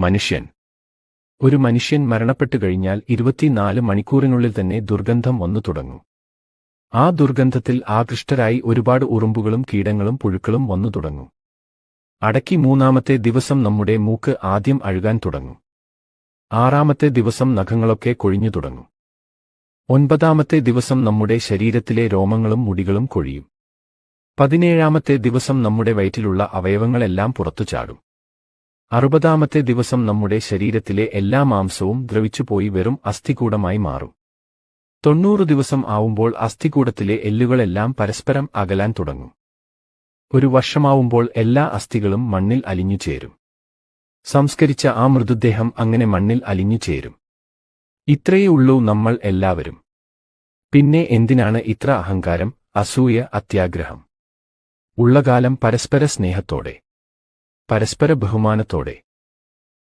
മനുഷ്യൻ. ഒരു മനുഷ്യൻ മരണപ്പെട്ടു കഴിഞ്ഞാൽ ഇരുപത്തിനാല് മണിക്കൂറിനുള്ളിൽ തന്നെ ദുർഗന്ധം വന്നു തുടങ്ങും. ആ ദുർഗന്ധത്തിൽ ആകൃഷ്ടരായി ഒരുപാട് ഉറുമ്പുകളും കീടങ്ങളും പുഴുക്കളും വന്നു തുടങ്ങും. അടക്കി മൂന്നാമത്തെ ദിവസം നമ്മുടെ മൂക്ക് ആദ്യം അഴുകാൻ തുടങ്ങും. ആറാമത്തെ ദിവസം നഖങ്ങളൊക്കെ കൊഴിഞ്ഞു തുടങ്ങും. ഒൻപതാമത്തെ ദിവസം നമ്മുടെ ശരീരത്തിലെ രോമങ്ങളും മുടികളും കൊഴിയും. പതിനേഴാമത്തെ ദിവസം നമ്മുടെ വയറ്റിലുള്ള അവയവങ്ങളെല്ലാം പുറത്തു ചാടും അറുപതാമത്തെ ദിവസം നമ്മുടെ ശരീരത്തിലെ എല്ലാ മാംസവും ദ്രവിച്ചുപോയി വെറും അസ്ഥികൂടമായി മാറും. തൊണ്ണൂറ് ദിവസം ആവുമ്പോൾ അസ്ഥികൂടത്തിലെ എല്ലുകളെല്ലാം പരസ്പരം അകലാൻ തുടങ്ങും. ഒരു വർഷമാവുമ്പോൾ എല്ലാ അസ്ഥികളും മണ്ണിൽ അലിഞ്ഞു ചേരും. സംസ്കരിച്ച ആ മൃതദേഹം അങ്ങനെ മണ്ണിൽ അലിഞ്ഞു ചേരും. ഇത്രയേ ഉള്ളൂ നമ്മൾ എല്ലാവരും. പിന്നെ എന്തിനാണ് ഇത്ര അഹങ്കാരം അസൂയ അത്യാഗ്രഹം? ഉള്ളകാലം പരസ്പര സ്നേഹത്തോടെ. പരസ്പര ബഹുമാനത്തോടെ